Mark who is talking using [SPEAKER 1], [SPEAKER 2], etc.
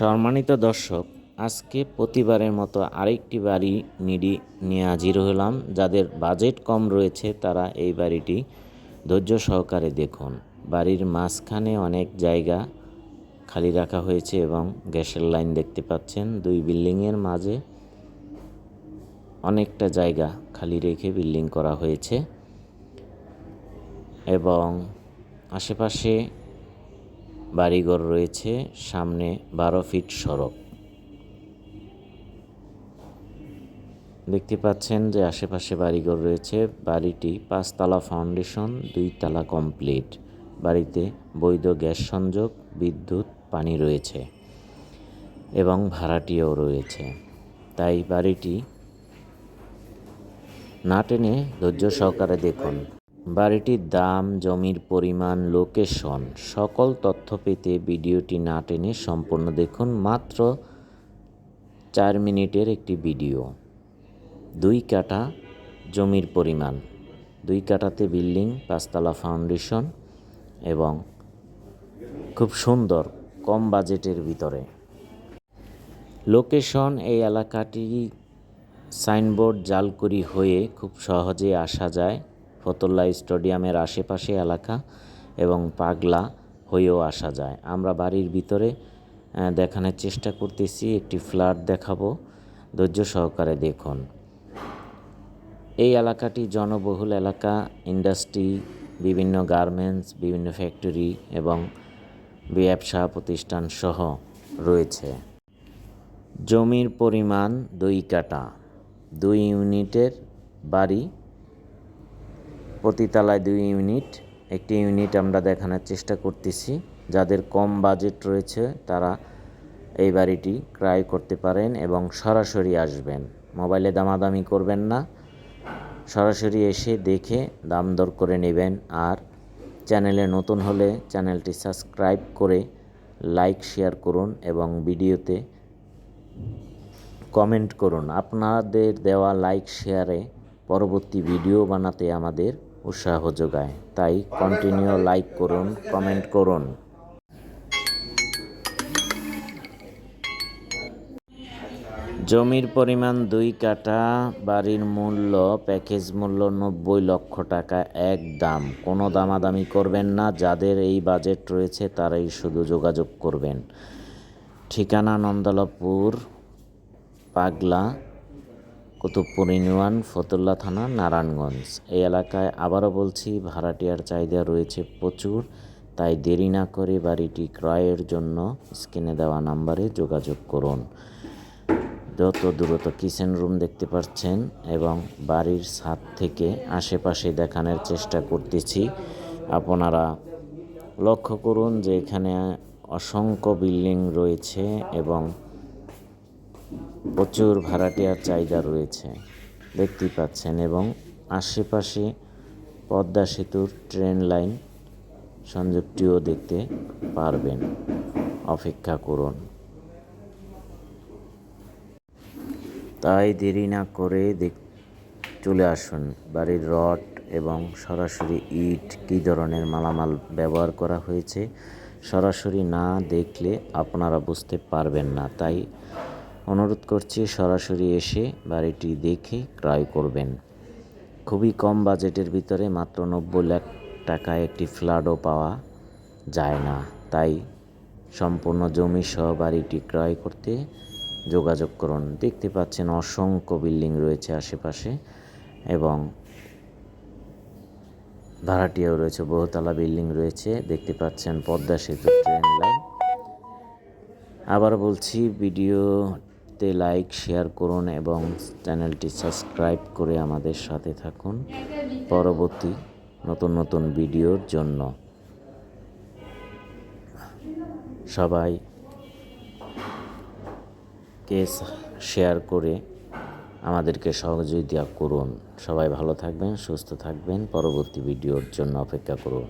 [SPEAKER 1] সম্মানিত দর্শক, আজকে প্রতিবারের মতো আরেকটি বাড়ি নিডি নিয়ে হাজির হলাম। যাদের বাজেট কম রয়েছে, তারা এই বাড়িটি ধৈর্য সহকারে দেখুন। বাড়ির মাঝখানে অনেক জায়গা খালি রাখা হয়েছে এবং গ্যাসের লাইন দেখতে পাচ্ছেন। দুই বিল্ডিংয়ের মাঝে অনেকটা জায়গা খালি রেখে বিল্ডিং করা হয়েছে এবং আশেপাশে বাড়িঘর রয়েছে, সামনে বারো ফিট সড়ক। দেখতে পাচ্ছেন যে আশেপাশে বাড়িঘর রয়েছে। বাড়িটি পাঁচতলা ফাউন্ডেশন দুই তালা কমপ্লিট। বাড়িতে বৈধ গ্যাস সংযোগ, বিদ্যুৎ, পানি রয়েছে এবং ভাড়াটিও রয়েছে। তাই বাড়িটি না টেনে ধৈর্য সহকারে দেখুন। বাড়িটির দাম, জমির পরিমাণ, লোকেশন, সকল তথ্য পেতে ভিডিওটি না টেনে সম্পূর্ণ দেখুন মাত্র চার মিনিটের একটি ভিডিও। দুই কাটা জমির পরিমাণ, দুই কাটাতে বিল্ডিং, পাঁচতলা ফাউন্ডেশন এবং খুব সুন্দর কম বাজেটের ভিতরে। লোকেশন, এই এলাকাটি সাইনবোর্ড জালকুড়ি হয়ে খুব সহজে আসা যায়। ফতুল্লা স্টেডিয়ামের আশেপাশে এলাকা এবং পাগলা হয়েও আসা যায়। আমরা বাড়ির ভিতরে দেখানোর চেষ্টা করতেছি, একটি ফ্ল্যাট দেখাবো। ধৈর্য সহকারে দেখুন। এই এলাকাটি জনবহুল এলাকা, ইন্ডাস্ট্রি, বিভিন্ন গার্মেন্টস, বিভিন্ন ফ্যাক্টরি এবং ব্যবসা প্রতিষ্ঠান সহ রয়েছে। জমির পরিমাণ দুই কাটা দুই ইউনিটের বাড়ি প্রতিতলায় দুই ইউনিট, একটি ইউনিট আমরা দেখানোর চেষ্টা করতেছি। যাদের কম বাজেট রয়েছে, তারা এই বাড়িটি ক্রয় করতে পারেন এবং সরাসরি আসবেন। মোবাইলে দামাদামি করবেন না। সরাসরি এসে দেখে দাম দর করে নেবেন আর চ্যানেলে নতুন হলে চ্যানেলটি সাবস্ক্রাইব করে লাইক, শেয়ার করুন এবং ভিডিওতে কমেন্ট করুন। আপনাদের দেওয়া লাইক, শেয়ারে পরবর্তী ভিডিও বানাতে আমাদের উৎসাহ যোগায়। তাই কন্টিনিউ লাইক করুন কমেন্ট করুন। জমির পরিমাণ দুই কাঠা, বাড়ির মূল্য, প্যাকেজ মূল্য নব্বই লক্ষ টাকা, এক দাম। কোনো দামাদামি করবেন না, যাদের এই বাজেট রয়েছে তারাই শুধু যোগাযোগ করবেন। ঠিকানা নন্দলাপুর, পাগলা কুতুবপুর ইউনিয়ন, ফতুল্লা থানা, নারায়ণগঞ্জ। এই এলাকায় আবারও বলছি, ভাড়াটিয়ার চাহিদা রয়েছে প্রচুর, তাই দেরি না করে বাড়িটি ক্রয়ের জন্য স্ক্রিনে দেওয়া নাম্বারে যোগাযোগ করুন। যত দূরত কিচেন রুম দেখতে পাচ্ছেন এবং বাড়ির ছাদ থেকে আশেপাশে দেখানোর চেষ্টা করতেছি, আপনারা লক্ষ্য করুন যে এখানে অসংখ্য বিল্ডিং রয়েছে এবং প্রচুর ভাড়াটিয়ার চাহিদা রয়েছে, দেখতেই পাচ্ছেন, এবং আশেপাশে পদ্মা সেতুর ট্রেন লাইন সংযোগটিও দেখতে পারবেন। অপেক্ষা করুন। তাই দেরি না করে দেখ, চলে আসুন। বাড়ির রড এবং সরাসরি ইট কী ধরনের মালামাল ব্যবহার করা হয়েছে, সরাসরি না দেখলে আপনারা বুঝতে পারবেন না। তাই অনুরোধ করছি সরাসরি এসে বাড়িটি দেখে ক্রয় করবেন। খুবই কম বাজেটের ভিতরে মাত্র নব্বই লাখ টাকায় একটি ফ্ল্যাটও পাওয়া যায় না। তাই সম্পূর্ণ জমি সহ বাড়িটি ক্রয় করতে যোগাযোগ করুন। দেখতে পাচ্ছেন অসংখ্য বিল্ডিং রয়েছে আশেপাশে এবং ভাড়াটিয়াও রয়েছে, বহুতলা বিল্ডিং রয়েছে। দেখতে পাচ্ছেন পদ্মা সেতু ট্রেন লাইন। আবার বলছি ভিডিওতে লাইক, শেয়ার করুন এবং চ্যানেলটি সাবস্ক্রাইব করে আমাদের সাথে থাকুন। পরবর্তী নতুন নতুন ভিডিওর জন্য। সবাই কে শেয়ার করে আমাদেরকে সহযোগিতা করুন। সবাই ভালো থাকবেন, সুস্থ থাকবেন। পরবর্তী ভিডিওর জন্য অপেক্ষা করুন।